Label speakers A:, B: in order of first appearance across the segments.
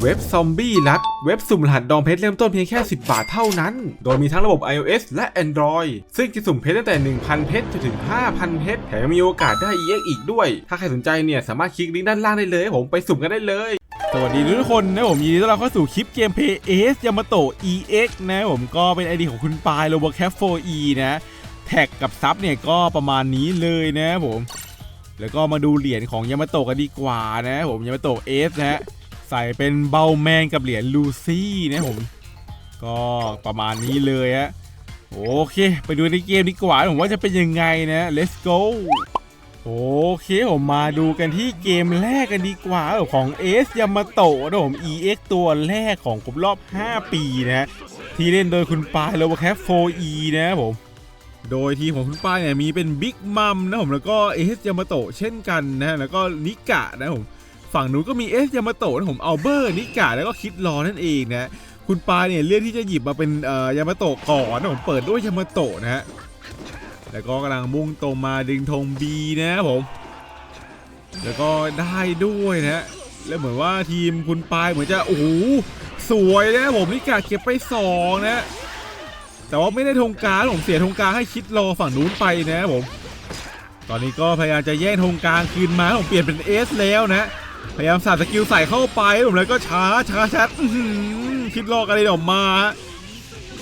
A: เว็บซอมบี้รัดเว็บสุ่มรหัสดองเพชรเริ่มต้นเพียงแค่ 10 บาทเท่านั้น โดยมีทั้งระบบ iOS และ Android ซึ่งจะสุ่มเพชรตั้งแต่ 1,000 เพชรจนถึง 5,000 เพชร แถมมีโอกาสได้ EX อีกด้วย ถ้าใครสนใจเนี่ยสามารถคลิกลิงก์ด้านล่างได้เลย ผมไปสุ่มกันได้เลย
B: สวัสดีทุกคนนะผมยินดีต้อนรับเข้าสู่คลิปเกมเพย์เอสยามาโตะ EX นะผมก็เป็นไอดีของคุณปายโรบอแคฟ 4E นะแท็กกับซับเนี่ยก็ประมาณนี้เลยนะผม แล้วก็มาดูเหรียญของยามาโตะกันดีกว่านะผมยามาโตะเอสนะ ใส่เป็นเบลแมนกับเหรียญลูซี่นะผม ก็ประมาณนี้เลยฮะโอเค ไปดูในเกมดีกว่าผมว่าจะเป็นยังไงนะ let's go โอเคผมมาดูกันที่เกมแรกกันดีกว่าของเอสยามาโตะนะผม EX ตัวแรกของครบรอบ 5 ปีนะที่เล่นโดยคุณปายโลวแคฟ 4E นะผม โดยทีของคุณป้ายเนี่ยมีเป็นบิ๊กมัมนะผมแล้วก็เอสยามาโตะเช่นกันนะแล้วก็นิกะนะผม ฝั่งนู้นก็มีเอสยามาโตะผมเอัลเบอร์นิกะแล้วก็คิดรอนั่นเองนะคุณปาเนี่ยเลือกที่จะหยิบมาเป็นเออยามาโตะก่อนนะผมเปิดด้วยยามาโตะนะฮะแล้วก็กำลังมุ่งตรงมาดึงธงบีนะครับผม แล้วก็ได้ด้วยนะฮะแล้วเหมือนว่าทีมคุณปายเหมือนจะโอ้โหสวยนะผมนิกะเก็บไปสองนะ แต่ว่าไม่ได้ธงกลางผมเสียธงกลางให้คิดรอฝั่งนู้นไปนะผม ตอนนี้ก็พยายามจะแย่งธงกลางคืนมาผมเปลี่ยนเป็นเอสแล้วนะ พยายามสาดสกิลใส่เข้าไปผมแล้วก็ช้าช้าชัดคิดรอกันเลยออกมา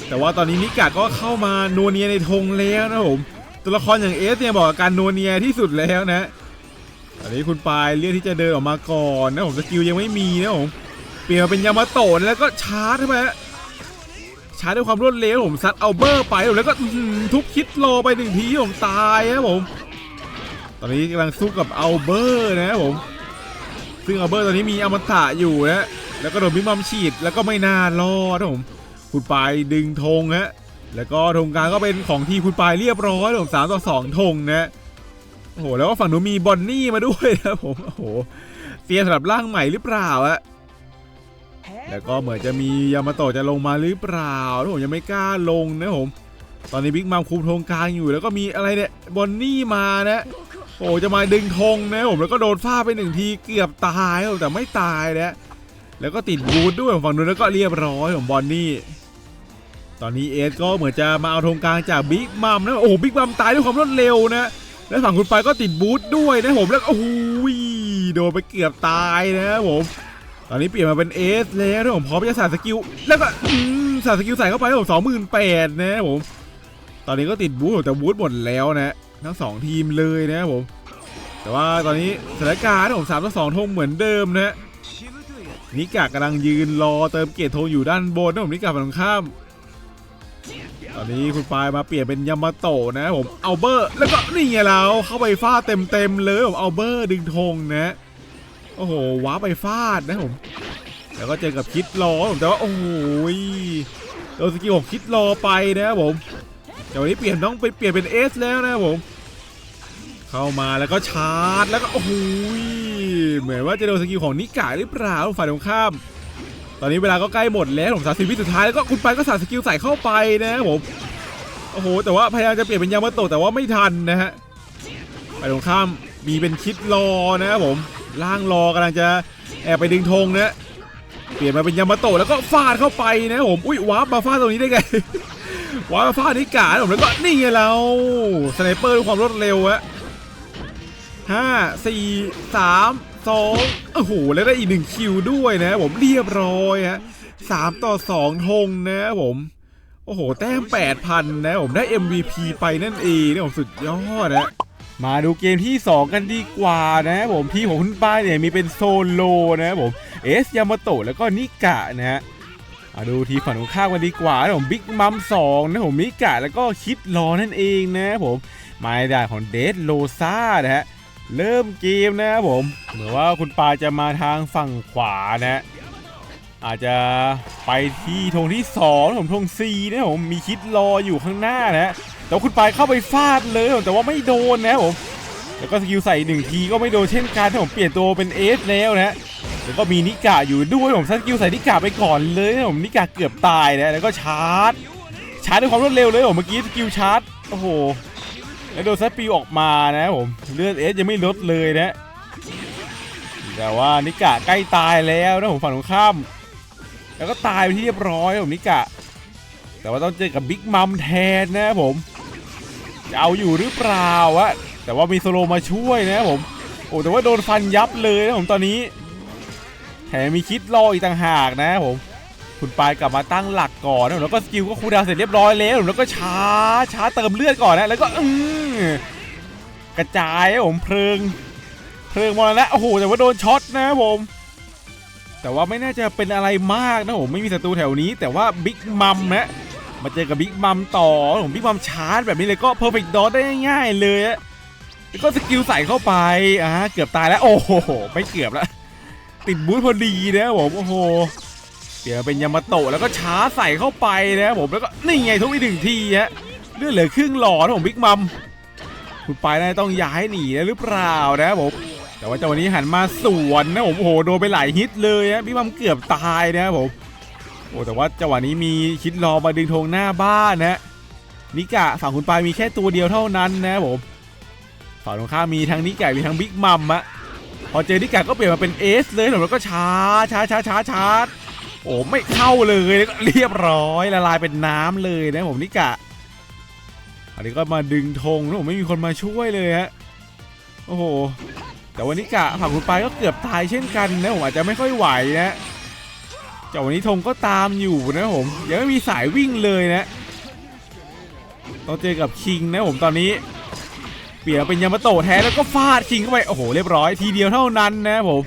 B: แต่ว่าตอนนี้นิกาก็เข้ามาโนเนียในธงแล้วนะผมตัวละครอย่างเอสเนี่ยบอกกับการโนเนียที่สุดแล้วนะตอนนี้คุณปายเลือกที่จะเดินออกมาก่อนนะผมสกิลยังไม่มีนะผมเปลี่ยนมาเป็นยามาโตะแล้วก็ชาร์จเข้าไปฮะชาร์จด้วยความรวดเร็วผมซัดเอาเบอร์ไปแล้วก็ทุบคิดโลไปหนึ่งทีผมตายครับผม ตอนนี้กำลังสู้กับเอาเบอร์นะครับผม ซึ่งเอาเบอร์ตอนนี้มีอมตะอยู่นะแล้วก็โดนพิมัมฉีดแล้วก็ไม่น่ารอดนะผมคุณปายดึงธงฮะแล้วก็ธงกลางก็เป็นของทีคุณปายเรียบร้อยผมสามต่อสองธงนะโอ้โหแล้วก็ฝั่งนู้นมีบอนนี่มาด้วยนะผมโอ้โหเตรียสำหรับร่างใหม่หรือเปล่าอะแล้วก็เหมือนจะมียามาโตะจะลงมาหรือเปล่าผมยังไม่กล้าลงนะผมตอนนี้บิ๊กมัมคุมธงกลางอยู่ แล้วก็มีอะไรเนี่ยบอนนี่มานะ โอ้จะมาดึงธงนะผมแล้วก็โดนฟาไปหนึ่งทีเกือบตายครับแต่ไม่ตายนะแล้วก็ติดบูทด้วยฝั่งนู้นแล้วก็เรียบร้อยของบอนนี่ตอนนี้เอสก็เหมือนจะมาเอาธงกลางจากบิ๊กมัมนะโอ้บิ๊กมัมตายด้วยความรวดเร็วนะ แล้วฝั่งคุณไปก็ติดบูทด้วยนะผมแล้วโอ้โหโดนไปเกือบตายนะครับผมตอนนี้เปลี่ยนมาเป็นเอสแล้วนะผมพร้อมจะใส่สกิลแล้วก็อืมใส่สกิลใส่เข้าไปแล้วผมสองหมื่นแปดนะผมตอนนี้ก็ติดบูทแต่บูทหมดแล้วนะ ทั้งสองทีมเลยนะผม แต่ว่าตอนนี้สถานการณ์ผมสามต่อสองธงเหมือนเดิมนะนิกากำลังยืนรอเติมเกียรติธงอยู่ด้านบนนะผมนิกาฝั่งตรงข้าม ตอนนี้คุณปายมาเปลี่ยนเป็นยามาโตะนะผมเอาเบอร์ แล้วก็นี่ไงเราเข้าไปฟาดเต็มๆเลยผมเอาเบอร์ดึงธงนะโอ้โหว้าไปฟาดนะผมแล้วก็เจอกับคิดรอผมแต่ว่าโอ้โหโดนสกิลของคิดรอไปนะครับผม แต่วันนี้เปลี่ยนต้องไปเปลี่ยนเป็นเอสแล้วนะครับผม เข้ามาแล้วก็ชาร์จแล้วก็โอ้โหเหมือนว่าจะโดนสกิลของนิกาหรือเปล่าฝ่ายตรงข้าม ตอนนี้เวลาก็ใกล้หมดแล้วผมสามสิบวิสุดท้ายแล้วก็คุณไปก็สาดสกิลใส่เข้าไปนะครับผมโอ้โหแต่ว่าพยายามจะเปลี่ยนเป็นยามาโตะแต่ว่าไม่ทันนะฮะฝ่ายตรงข้ามมีเป็นคิดรอนะครับผมล่างรอกำลังจะแอบไปดึงธงนะเปลี่ยนมาเป็นยามาโตะแล้วก็ฟาดเข้าไปนะผมอุ้ยว้าร์ปมาฟาดตรงนี้ได้ไง วาร์ปมาฟาดนิกาผมแล้วก็นี่ไงเราสไนเปอร์ด้วยความรวดเร็วอะห้าสี่สามสองโอ้โหแล้วได้อีกหนึ่งคิวด้วยนะผมเรียบร้อยฮะสามต่อสองธงนะผมโอ้โห แต้ม 8,000 นะ ผมได้ MVP ไปนั่นเองนะผมสุดยอดนะ มาดูเกมที่ 2 กันดีกว่านะผมทีมของคุณป้ายเนี่ยมีเป็นโซโลนะผมเอสยามาโตะแล้วก็นิกะนะฮะ มาดูทีฝั่งตรงข้ามกันดีกว่านะผมบิ๊กมัมสองนะผมนิกะแล้วก็คิดรอนั่นเองนะผมมาในด่านของเดสโลซ่านะฮะเริ่มเกมนะครับผม เหมือนว่าคุณปาจะมาทางฝั่งขวานะ อาจจะไปที่ธงที่2ผมธง C นะผมมีคิดรออยู่ข้างหน้านะแต่คุณปายเข้าไปฟาดเลยแต่ว่าไม่โดนนะผมแล้วก็สกิลใส่หนึ่งทีก็ไม่โดนเช่นกันผมเปลี่ยนตัวเป็นเอสแล้วนะ แล้วก็มีนิกาอยู่ด้วยผมสกิลใส่นิกาไปก่อนเลยนะผมนิกาเกือบตายนะแล้วก็ชาร์จ ชาร์จด้วยความรวดเร็วเลยผมเมื่อกี้สกิลชาร์จโอ้โหแล้วโดนซัดปิวออกมานะผมเลือดเอสยังไม่ลดเลยนะ แต่ว่านิกะใกล้ตายแล้วนะผมฝั่งตรงข้าม แล้วก็ตายไปที่เรียบร้อยผมนิกะ แต่ว่าต้องเจอกับบิ๊กมัมแทนนะผมจะเอาอยู่หรือเปล่าวะแต่ว่ามีโซโลมาช่วยนะผมโอ้แต่ว่าโดนฟันยับเลยนะผมตอนนี้ แถมมีคิดรออีกต่างหากนะผมคุณปายกลับมาตั้งหลักก่อนนะแล้วก็สกิลก็คูดาวเสร็จเรียบร้อยแล้วแล้วก็ช้าช้าเติมเลือดก่อนนะแล้วก็อืกระจายผมเพลิง เพลิงมรณะโอ้โหแต่ว่าโดนช็อตนะผม แต่ว่าไม่น่าจะเป็นอะไรมากนะผมไม่มีศัตรูแถวนี้ แต่ว่าบิ๊กมัมนะมาเจอกับบิ๊กมัมต่อผมบิ๊กมัมชาร์จแบบนี้เลยก็เพอร์เฟกต์ดอได้ง่ายๆเลยแล้วก็สกิลใส่เข้าไปอ่าเกือบตายแล้วโอ้โหไม่เกือบแล้ว ติดบูทพอดีนะผมโอ้โหเดี๋ยวเป็นยามาโตะแล้วก็ช้าใส่เข้าไปนะผมแล้วก็นี่ไงทุกอีกหนึ่งทีฮะเลือดเหลือครึ่งหลอดผมบิ๊กมัมคุณปายน่าจะต้องย้ายหนีแล้วหรือเปล่านะผมแต่ว่าจังหวะนี้หันมาสวนนะผมโอ้โหโดนไปหลายฮิตเลยนะพี่มัมเกือบตายนะผมโอ้แต่ว่าจังหวะนี้มีคิดรอมาดึงธงหน้าบ้านนะนิกะฝั่งคุณปายมีแค่ตัวเดียวเท่านั้นนะผมฝั่งตรงข้ามมีทั้งนิกะมีทั้งบิ๊กมัมอะ พอเจอนิกะก็เปลี่ยนมาเป็นเอสเลยแล้วก็ช้าช้าช้าช้าช้าโอ้ไม่เข้าเลยแล้วก็เรียบร้อยละลายเป็นน้ำเลยนะผมนิกะ อันนี้ก็มาดึงธงนะผมไม่มีคนมาช่วยเลยฮะโอ้โหแต่วันนี้กะฝั่งคุณไปก็เกือบตายเช่นกันนะผมอาจจะไม่ค่อยไหวนะแต่วันนี้ธงก็ตามอยู่นะผมยังไม่มีสายวิ่งเลยนะต้องเจอกับคิงนะผมตอนนี้ ปลี่ยนเป็นยามาโตะแทนแล้วก็ฟาดคิงเข้าไปโอ้โหเรียบร้อยทีเดียวเท่านั้นนะผม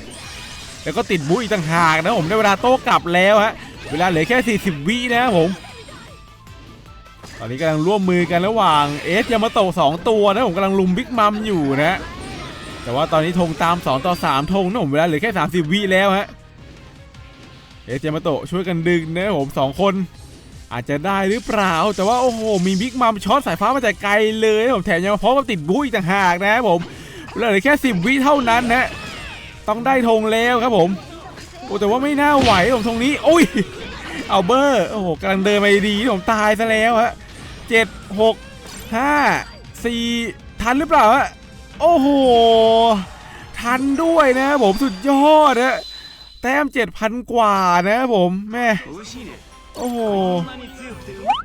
B: แล้วก็ติดบุอีกต่างหากนะผมได้เวลาโต้กลับแล้วฮะเวลาเหลือแค่ 40 วินะผมตอนนี้กำลังร่วมมือกันระหว่างเอสยามาโตะสองตัวนะผมกำลังลุมบิ๊กมัมอยู่นะแต่ว่าตอนนี้ธงตาม 2 ต่อ 3ธงนะผมเวลาเหลือแค่ 30 วิแล้วฮะเอเจมาโตะช่วยกันดึงนะผมสองคน อาจจะได้หรือเปล่า แต่ว่าโอ้โห มีบิ๊กมัมช็อตสายฟ้ามาแต่ไกลเลยผมแถมยังพร้อมกับติดบู๊อีกต่างหากนะครับผมเหลือแค่10วิเท่านั้นนะต้องได้ธงแล้วครับผมโอ้แต่ว่าไม่น่าไหวผมธงนี้โอ้ยเอาเบอร์โอ้โหกำลังเดินไปดีผมตายซะแล้วฮะเจ็ดหกห้าสี่ทันหรือเปล่าฮะโอ้โหทันด้วยนะครับผมสุดยอดนะแต้ม7,000กว่านะครับผมแม่ โอ้โห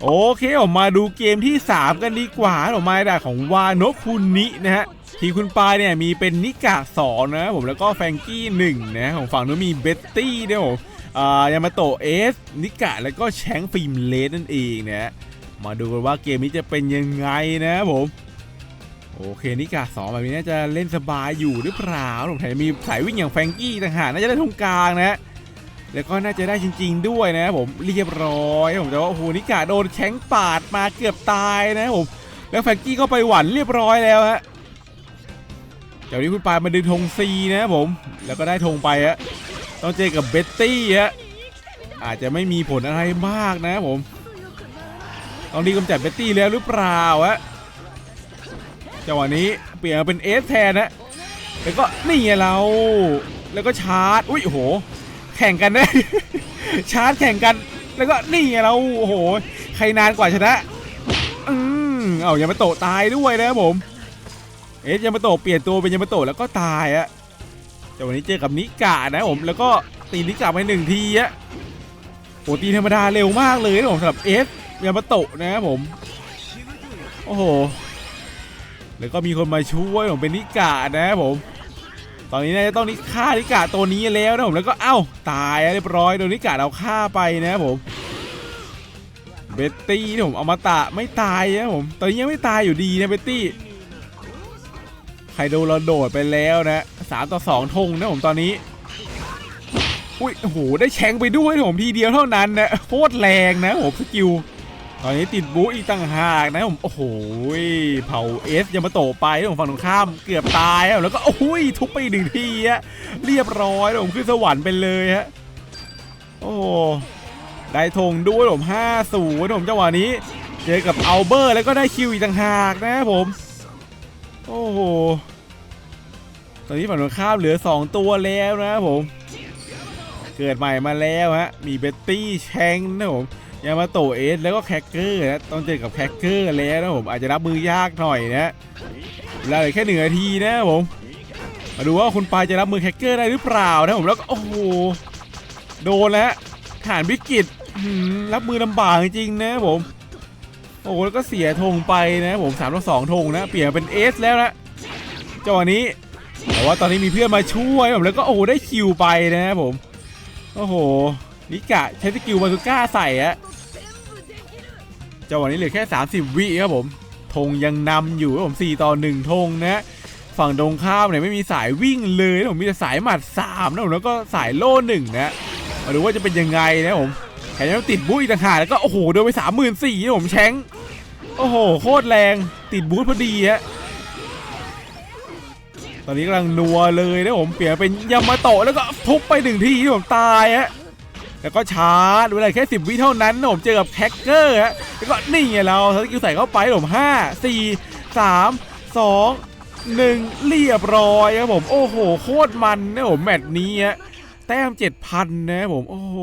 B: โอเคผมมาดูเกมที่ 3 กันดีกว่าผมมาดาของวานคุนินะฮะทีคุณปายเนี่ยมีเป็นนิกะสองนะผมแล้วก็แฟงกี้หนึ่งนะของฝั่งนู้นมีเบ็ตตี้ด้วยผมอ่ายามาโตะเอสนิกะแล้วก็แชงฟิล์มเลสนั่นเองนะฮะมาดูกันว่าเกมนี้จะเป็นยังไงนะผมโอเคนิกาสองแบบนี้น่าจะเล่นสบายอยู่หรือเปล่าผมแถมมีสายวิ่งอย่างแฟงกี้ต่างหากน่าจะได้ตรงกลางนะ แล้วก็น่าจะได้จริง ๆ ด้วยนะผมเรียบร้อยผมแต่ว่าโอ้โหนิกาโดนแข้งปาดมาเกือบตายนะผมแล้วแฟงกี้ก็ไปหวันเรียบร้อยแล้วฮะเดี๋ยวนี้คุณปายมาดึงธงซีนะผมแล้วก็ได้ธงไปฮะต้องเจอกับเบ็ตตี้ฮะอาจจะไม่มีผลอะไรมากนะผมตองดีกำจัดเบ็ตตี้แล้วหรือเปล่าฮะจังหวะนี้เปลี่ยนเป็นเอสแทนนะแล้วก็นี่ไงเรา แล้วก็ชาร์จอุ้ยโห แข่งกันนะ ชาร์จแข่งกัน แล้วก็นี่ไงเราโอ้โห ใครนานกว่าชนะ อืมเอายามาโตตายด้วยนะครับผม เอสยามาโตเปลี่ยนตัวเป็นยามาโตแล้วก็ตายอะแต่วันนี้เจอกับนิกะนะผม แล้วก็ตีนิกะไปหนึ่งทีอะโอ้ตีธรรมดาเร็วมากเลยนะผมสำหรับเอสยามาโตนะครับผม โอ้โห แล้วก็มีคนมาช่วยผมเป็นนิกานะครับผม ตอนนี้น่าจะต้องนิฆ่านิกาตัวนี้แล้วนะผมแล้วก็เอ้าตายเรียบร้อยโดนนิกาเราฆ่าไปนะครับผมเบตตี้ที่ผมเอามาตะไม่ตายนะผมตอนนี้ยังไม่ตายอยู่ดีนะเบตตี้ใคโดเราโดดไปแล้วนะสามต่อสองธงนะผมตอนนี้อุ้ยโหได้แชงไปด้วยนะผมทีเดียวเท่านั้นนะโคตรแรงนะผมสกิล อนนี้ติดบูอีกต่างหากนะผมโอ้โหเผาเอสยามาโตไปนะผมฝั่งตรงข้ามเกือบตายแล้วแล้วก็โอ้ยทุบไปหนึ่งทีอะเรียบร้อยนะผมขึ้นสวรรค์ไปเลยฮะโอ้ได้ธงด้วยผม5 0ผมจังหวะนี้ เจอกับอัลเบอร์แล้วก็ได้คิวอีกต่างหากนะครับผม โอ้โหตอนนี้ฝั่งตรงข้ามเหลือ 2 ตัวแล้วนะครับผม เกิดใหม่มาแล้วฮะมีเบตตี้แชงนะผม ยามาโตเอสแล้วก็แคคเกอร์นะต้องเจอกับแคคเกอร์แล้วนะผมอาจจะรับมือยากหน่อยนะเวลาเหลือแค่หนึ่งนาทีนะผมมาดูว่าคุณปายจะรับมือแคคเกอร์ได้หรือเปล่านะผมแล้วก็โอ้โหโดนแล้วฐานวิกฤตรับมือลำบากจริงๆนะผมโอ้แล้วก็เสียธงไปนะผมสามต่อสองธงนะเปลี่ยนเป็นเอสแล้วนะจังหวะนี้แต่ว่าตอนนี้มีเพื่อนมาช่วยผมแล้วก็โอ้โหได้คิวไปนะผมโอ้โหนิกะใช้สกิลบาซูก้าใส่อะ จังหวะนี้เหลือแค่ 30 วิครับผมธงยังนำอยู่ครับผม4ต่อ1ธงนะฝั่งตรงข้ามเนี่ยไม่มีสายวิ่งเลยนะผมมีแต่สายหมัด3นะผมแล้วก็สายโล่หนึ่งนะมาดูว่าจะเป็นยังไงนะผมแถมยังติดบูทอีกต่างหากแล้วก็โอ้โหโดนไปสามหมื่นสี่นะผมแชงโอ้โหโคตรแรงติดบูทพอดีฮะตอนนี้กำลังนัวเลยนะผมเปลี่ยนเป็นยามาโตะแล้วก็ทุบไปหนึ่งทีที่ผมตายฮะ แล้วก็ชาร์จเวลาแค่สิบวิเท่านั้นนะผมเจอกับแคคเกอร์ฮะแล้วก็นี่ไงเราสกิลใส่เข้าไปผมห้าสี่สามสองหนึ่งเรียบร้อยครับผม โอ้โห โคตรมันนะผมแมตช์นี้ฮะแต้มเจ็ดพันนะผม โอ้โห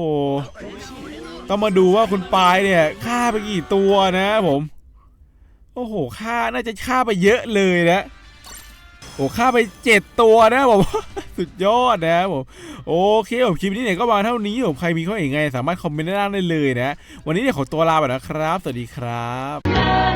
B: ต้องมาดูว่าคุณปายเนี่ยฆ่าไปกี่ตัวนะผม โอ้โหฆ่าน่าจะฆ่าไปเยอะเลยนะ โอ้ฆ่าไปเจ็ดตัวนะผมสุดยอดนะผมโอเคผมคลิปนี้เนี่ยก็มาเท่านี้ผมใครมีข้อเห็นไง สามารถคอมเมนต์ด้านล่างได้เลยนะ วันนี้เนี่ยขอตัวลาไปนะครับ สวัสดีครับ